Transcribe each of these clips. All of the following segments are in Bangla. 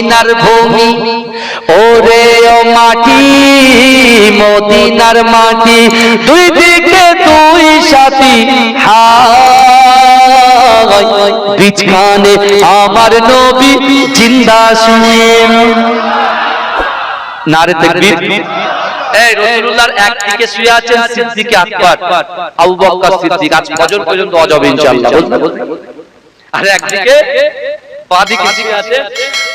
মদিনার ভূমি। ওরে ও মাটি, মদিনার মাটি, দুই দিকে দুই সাথী বিছখানে আমার নবী জিন্দা শুয়ে নারে তাকবীর। এই রাসূলুল্লাহর শুয়ে আছেন সিদ্দিক আকবর, আবু বকর সিদ্দিক। আজ পর্যন্ত ইনশাআল্লাহ, বুঝলেন? আর একদিকে বাদিকে শুয়ে আছে।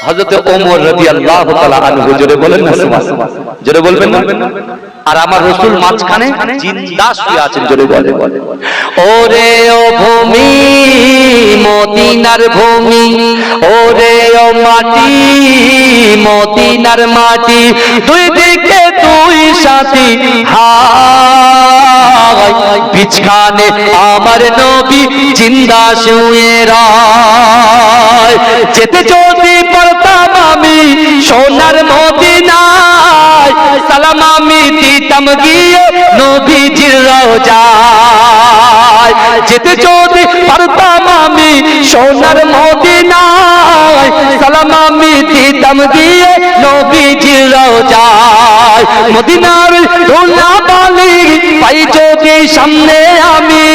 হযরত ওমর রাদিয়াল্লাহু তাআলা আনহু জোরে বলেন না সুবহান জোরে বলবেন না? আর আমার রাসূল মাঝখানে জিন্দা শুয়ে আছেন জোরে বলেন। ওরে ও ভূমি মদিনার ভূমি ওরে ও মাটি মদিনার মাটি দুই দিকে দুই সাথী হায় বিছখানে আমার নবী জিন্দা শুয়ে রায়। যেতে যদি পারতাম আমি সোনার মদিনায়, সালাম আমি দিতাম গিয়ে নবীজির রোজায়। যেতে যদি পারতাম আমি সোনার মদিনায়, সালাম আমি দিতাম গিয়ে নবীজির রোজায়। মদিনার দোলা বালি পাই যদি সামনে আমি।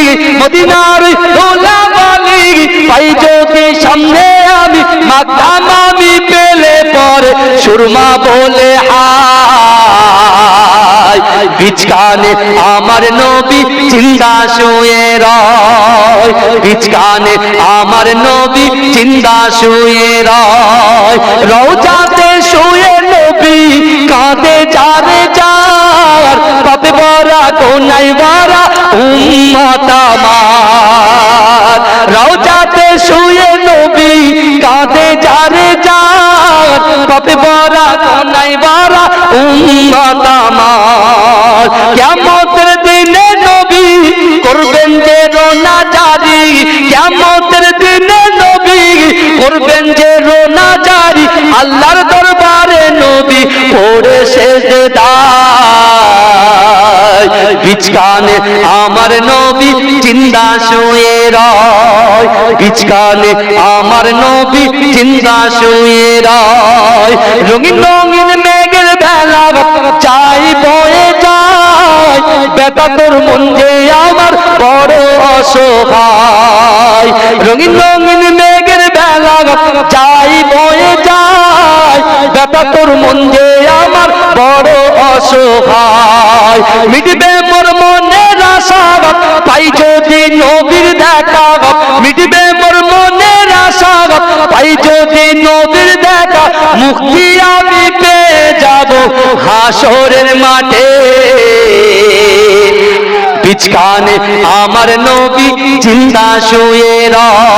মদিনার দোলা বালি পাই যদি সামনে আমি। মাকাম আমি পেলে পরে সুরমা বলে হায়। বিছখানে আমার নবী চিন্তা শুয়ে রয়। বিছখানে আমার নবী চিন্তা শুয়ে রয়। রওজাতে শুয়ে কাঁদে যারে যার পাপে বরা কোনাই বরা উম্মত আমার। রওজাতে শুয়ে নবী কাঁদে যারে যার পাপে বরা কোনাই বরা উম্মত আমার। কিয়ামতের দিনে নবী করবেন যে রোনা জারি, কিয়ামতের দিনে নবী করবেন যে রোনা জারি, আল্লাহর পড়ে সেজদায় বিছখানে আমার নবী জিন্দা শুয়ে রয়। বিছখানে আমার নবী জিন্দা শুয়ে রয়। রঙিন রঙিন মেঘের বেলা চাই বয়ে যায়। বেটা তোর মন যে আমার বড় অসহায়। রঙিন রঙিন মেঘের বেলা চাই তোর মন যে আমার বড় অসহায়। মিটবে মোর মনের আশা পাই যদি নবীর দেখা মিটবে মোর মনের আশা পাই যদি নবীর দেখা মুক্তি আমি পেয়ে যাব হাসরের মাঠে। বিছখানে আমার নবী চিন্তা শুয়ে রয়।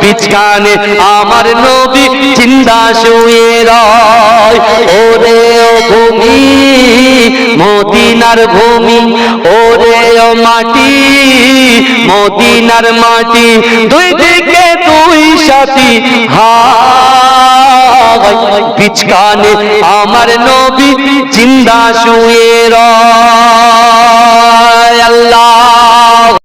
বিছখানে আমার নবী জিন্দা শুয়ে রয়। ওরে ও ভূমি, মদিনার ভূমি, ওরে ও মাটি, মদিনার মাটি, দুই দিকে দুই সাথী বিছখানে আমার নবী জিন্দা শুয়ে রয়। আল্লাহ